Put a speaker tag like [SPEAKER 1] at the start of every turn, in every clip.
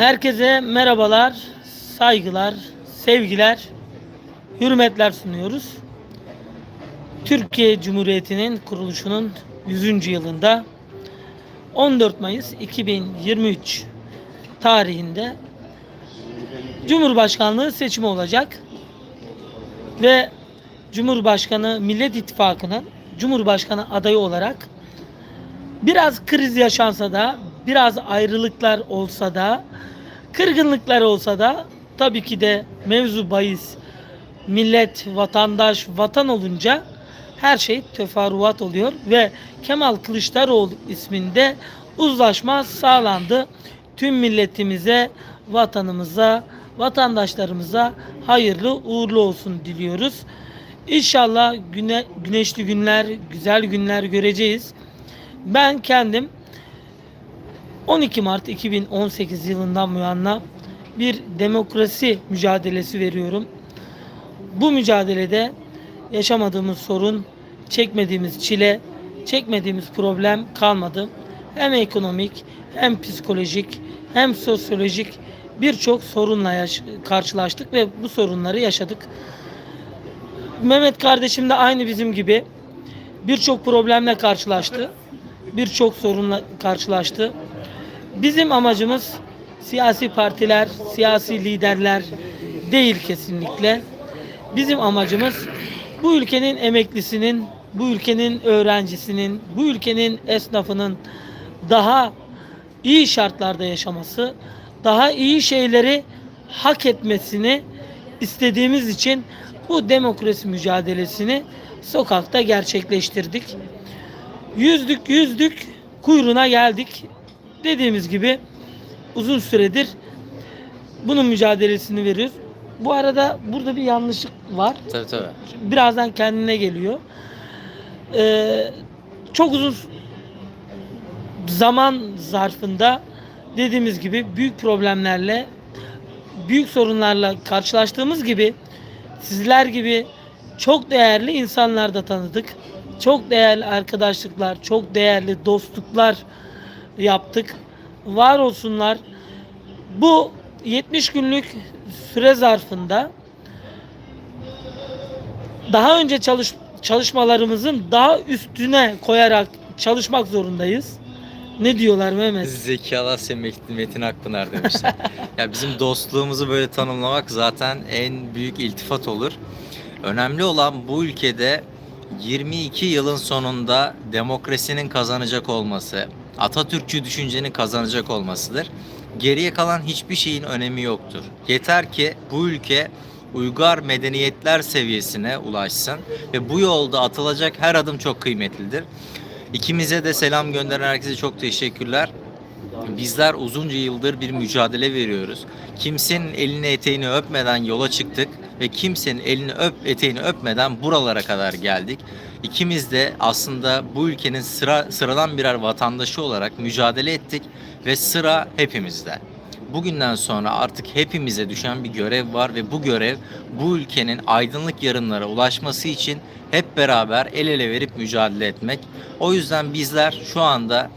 [SPEAKER 1] Herkese merhabalar, saygılar, sevgiler, hürmetler sunuyoruz. Türkiye Cumhuriyeti'nin kuruluşunun 100. yılında 14 Mayıs 2023 tarihinde Cumhurbaşkanlığı seçimi olacak ve Cumhurbaşkanı Millet İttifakı'nın Cumhurbaşkanı adayı olarak biraz kriz yaşansa da, biraz ayrılıklar olsa da, kırgınlıklar olsa da tabii ki de mevzu bahis millet, vatandaş, vatan olunca her şey teferruat oluyor ve Kemal Kılıçdaroğlu isminde uzlaşma sağlandı. Tüm milletimize, vatanımıza, vatandaşlarımıza hayırlı uğurlu olsun diliyoruz. İnşallah güne, güneşli günler, güzel günler göreceğiz. Ben kendim 12 Mart 2018 yılından bu yana bir demokrasi mücadelesi veriyorum. Bu mücadelede yaşamadığımız sorun, çekmediğimiz çile, çekmediğimiz problem kalmadı. Hem ekonomik, hem psikolojik, hem sosyolojik birçok sorunla karşılaştık ve bu sorunları yaşadık. Mehmet kardeşim de aynı bizim gibi birçok problemle karşılaştı. Birçok sorunla karşılaştı. Bizim amacımız siyasi partiler, siyasi liderler değil kesinlikle. Bizim amacımız bu ülkenin emeklisinin, bu ülkenin öğrencisinin, bu ülkenin esnafının daha iyi şartlarda yaşaması, daha iyi şeyleri hak etmesini istediğimiz için bu demokrasi mücadelesini sokakta gerçekleştirdik. Yüzdük yüzdük kuyruğuna geldik. Dediğimiz gibi uzun süredir bunun mücadelesini veriyoruz. Bu arada burada bir yanlışlık var.
[SPEAKER 2] Tabii tabii.
[SPEAKER 1] Birazdan kendine geliyor. Ee, çok uzun zaman zarfında dediğimiz gibi büyük problemlerle büyük sorunlarla karşılaştığımız gibi sizler gibi çok değerli insanlar da tanıdık. Çok değerli arkadaşlıklar, çok değerli dostluklar yaptık. Var olsunlar. Bu 70 günlük süre zarfında daha önce çalış çalışmalarımızın daha üstüne koyarak çalışmak zorundayız. Ne diyorlar Mehmet?
[SPEAKER 2] Zeki Metin, Metin Akpınar demişler. ya bizim dostluğumuzu böyle tanımlamak zaten en büyük iltifat olur. Önemli olan bu ülkede 22 yılın sonunda demokrasinin kazanacak olması, Atatürkçü düşüncenin kazanacak olmasıdır. Geriye kalan hiçbir şeyin önemi yoktur. Yeter ki bu ülke uygar medeniyetler seviyesine ulaşsın ve bu yolda atılacak her adım çok kıymetlidir. İkimize de selam gönderen herkese çok teşekkürler. Bizler uzunca yıldır bir mücadele veriyoruz. Kimsenin elini eteğini öpmeden yola çıktık ve kimsenin elini öp eteğini öpmeden buralara kadar geldik. İkimiz de aslında bu ülkenin sıra sıradan birer vatandaşı olarak mücadele ettik ve sıra hepimizde. Bugünden sonra artık hepimize düşen bir görev var ve bu görev bu ülkenin aydınlık yarınlara ulaşması için hep beraber el ele verip mücadele etmek. O yüzden bizler şu anda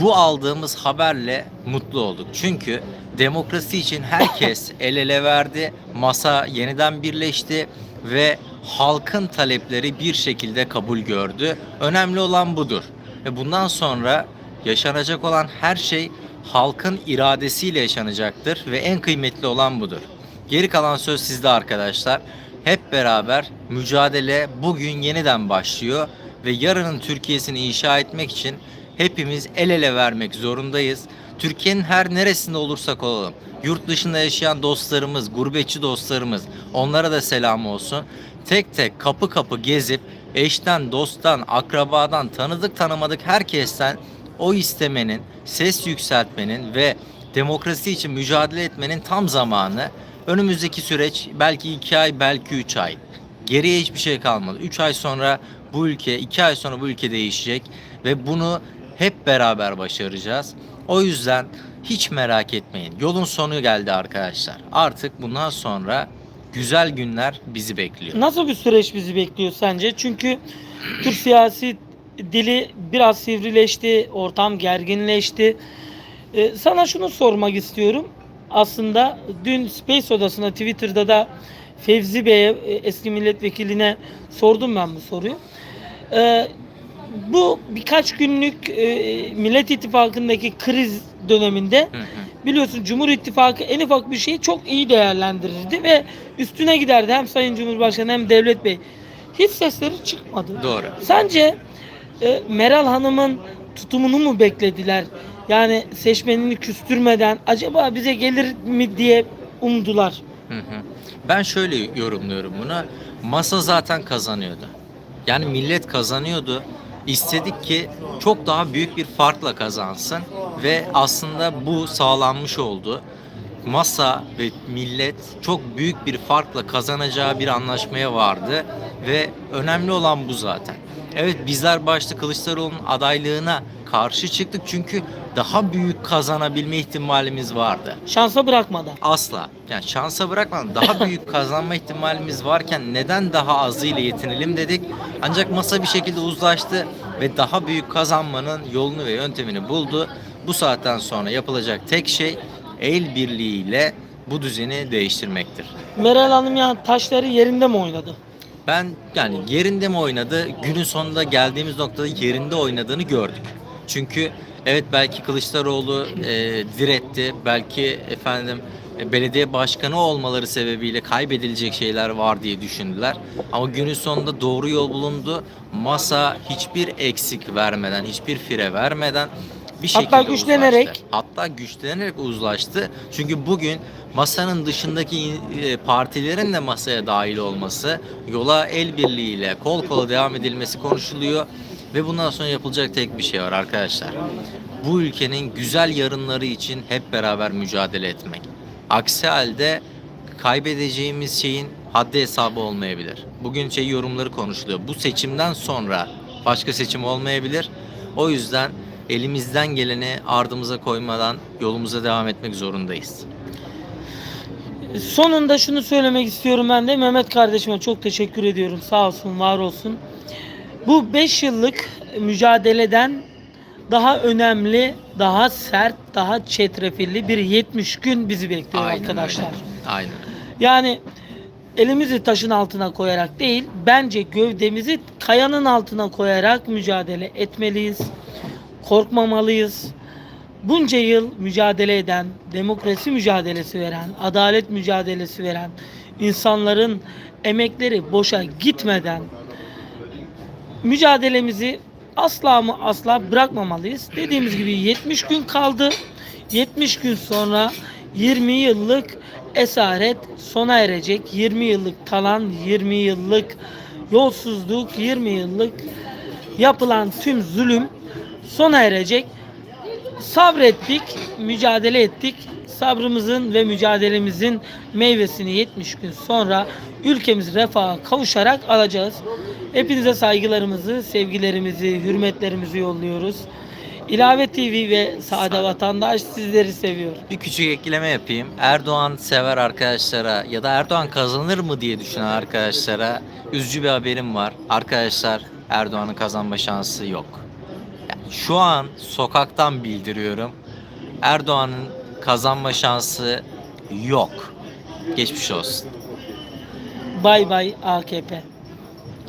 [SPEAKER 2] bu aldığımız haberle mutlu olduk. Çünkü demokrasi için herkes el ele verdi, masa yeniden birleşti ve halkın talepleri bir şekilde kabul gördü. Önemli olan budur. Ve bundan sonra yaşanacak olan her şey halkın iradesiyle yaşanacaktır ve en kıymetli olan budur. Geri kalan söz sizde arkadaşlar. Hep beraber mücadele bugün yeniden başlıyor ve yarının Türkiye'sini inşa etmek için hepimiz el ele vermek zorundayız. Türkiye'nin her neresinde olursak olalım. Yurt dışında yaşayan dostlarımız, gurbetçi dostlarımız onlara da selam olsun. Tek tek kapı kapı gezip eşten, dosttan, akrabadan, tanıdık tanımadık herkesten o istemenin, ses yükseltmenin ve demokrasi için mücadele etmenin tam zamanı. Önümüzdeki süreç belki 2 ay, belki 3 ay. Geriye hiçbir şey kalmadı. 3 ay sonra bu ülke, 2 ay sonra bu ülke değişecek ve bunu hep beraber başaracağız. O yüzden hiç merak etmeyin. Yolun sonu geldi arkadaşlar. Artık bundan sonra güzel günler bizi bekliyor.
[SPEAKER 1] Nasıl bir süreç bizi bekliyor sence? Çünkü Türk siyasi dili biraz sivrileşti, ortam gerginleşti. Ee, sana şunu sormak istiyorum. Aslında dün Space Odası'na Twitter'da da Fevzi Bey'e e, eski milletvekiline sordum ben bu soruyu. Ee, bu birkaç günlük e, Millet İttifakı'ndaki kriz döneminde
[SPEAKER 2] Hı hı.
[SPEAKER 1] biliyorsun Cumhur İttifakı en ufak bir şeyi çok iyi değerlendirirdi ve üstüne giderdi hem Sayın Cumhurbaşkanı hem Devlet Bey. Hiç sesleri çıkmadı.
[SPEAKER 2] Doğru.
[SPEAKER 1] Sence e, Meral Hanım'ın tutumunu mu beklediler? Yani seçmenini küstürmeden acaba bize gelir mi diye umdular.
[SPEAKER 2] Hı hı. Ben şöyle yorumluyorum bunu. Masa zaten kazanıyordu. Yani millet kazanıyordu. İstedik ki çok daha büyük bir farkla kazansın ve aslında bu sağlanmış oldu. Masa ve millet çok büyük bir farkla kazanacağı bir anlaşmaya vardı ve önemli olan bu zaten. Evet bizler başta Kılıçdaroğlu'nun adaylığına karşı çıktık çünkü daha büyük kazanabilme ihtimalimiz vardı.
[SPEAKER 1] Şansa bırakmadan.
[SPEAKER 2] Asla. Yani şansa bırakmadan daha büyük kazanma ihtimalimiz varken neden daha azıyla yetinelim dedik. Ancak masa bir şekilde uzlaştı ve daha büyük kazanmanın yolunu ve yöntemini buldu. Bu saatten sonra yapılacak tek şey el birliğiyle bu düzeni değiştirmektir.
[SPEAKER 1] Meral Hanım ya taşları yerinde mi oynadı?
[SPEAKER 2] Ben yani yerinde mi oynadı? Günün sonunda geldiğimiz noktada yerinde oynadığını gördük. Çünkü evet belki Kılıçdaroğlu e, diretti. Belki efendim e, belediye başkanı olmaları sebebiyle kaybedilecek şeyler var diye düşündüler. Ama günün sonunda doğru yol bulundu. Masa hiçbir eksik vermeden, hiçbir fire vermeden bir
[SPEAKER 1] Hatta
[SPEAKER 2] şekilde
[SPEAKER 1] güçlenerek.
[SPEAKER 2] uzlaştı. Hatta güçlenerek uzlaştı. Çünkü bugün masanın dışındaki e, partilerin de masaya dahil olması, yola el birliğiyle kol kola devam edilmesi konuşuluyor ve bundan sonra yapılacak tek bir şey var arkadaşlar. Bu ülkenin güzel yarınları için hep beraber mücadele etmek. Aksi halde kaybedeceğimiz şeyin haddi hesabı olmayabilir. Bugün şey yorumları konuşuluyor. Bu seçimden sonra başka seçim olmayabilir. O yüzden elimizden geleni ardımıza koymadan yolumuza devam etmek zorundayız.
[SPEAKER 1] Sonunda şunu söylemek istiyorum ben de Mehmet kardeşime çok teşekkür ediyorum. Sağ olsun, var olsun. Bu 5 yıllık mücadeleden daha önemli, daha sert, daha çetrefilli bir 70 gün bizi bekliyor
[SPEAKER 2] Aynen
[SPEAKER 1] arkadaşlar.
[SPEAKER 2] öyle. Aynen.
[SPEAKER 1] Yani elimizi taşın altına koyarak değil, bence gövdemizi kayanın altına koyarak mücadele etmeliyiz. Korkmamalıyız. Bunca yıl mücadele eden, demokrasi mücadelesi veren, adalet mücadelesi veren insanların emekleri boşa gitmeden mücadelemizi asla mı asla bırakmamalıyız. Dediğimiz gibi 70 gün kaldı. 70 gün sonra 20 yıllık esaret sona erecek. 20 yıllık talan, 20 yıllık yolsuzluk, 20 yıllık yapılan tüm zulüm sona erecek. Sabrettik, mücadele ettik. Sabrımızın ve mücadelemizin meyvesini 70 gün sonra ülkemiz refaha kavuşarak alacağız. Hepinize saygılarımızı, sevgilerimizi, hürmetlerimizi yolluyoruz. İlave TV ve Sade Vatandaş sizleri seviyor.
[SPEAKER 2] Bir küçük ekleme yapayım. Erdoğan sever arkadaşlara ya da Erdoğan kazanır mı diye düşünen arkadaşlara üzücü bir haberim var. Arkadaşlar Erdoğan'ın kazanma şansı yok. Yani şu an sokaktan bildiriyorum. Erdoğan'ın kazanma şansı yok. Geçmiş olsun.
[SPEAKER 1] Bay bay AKP.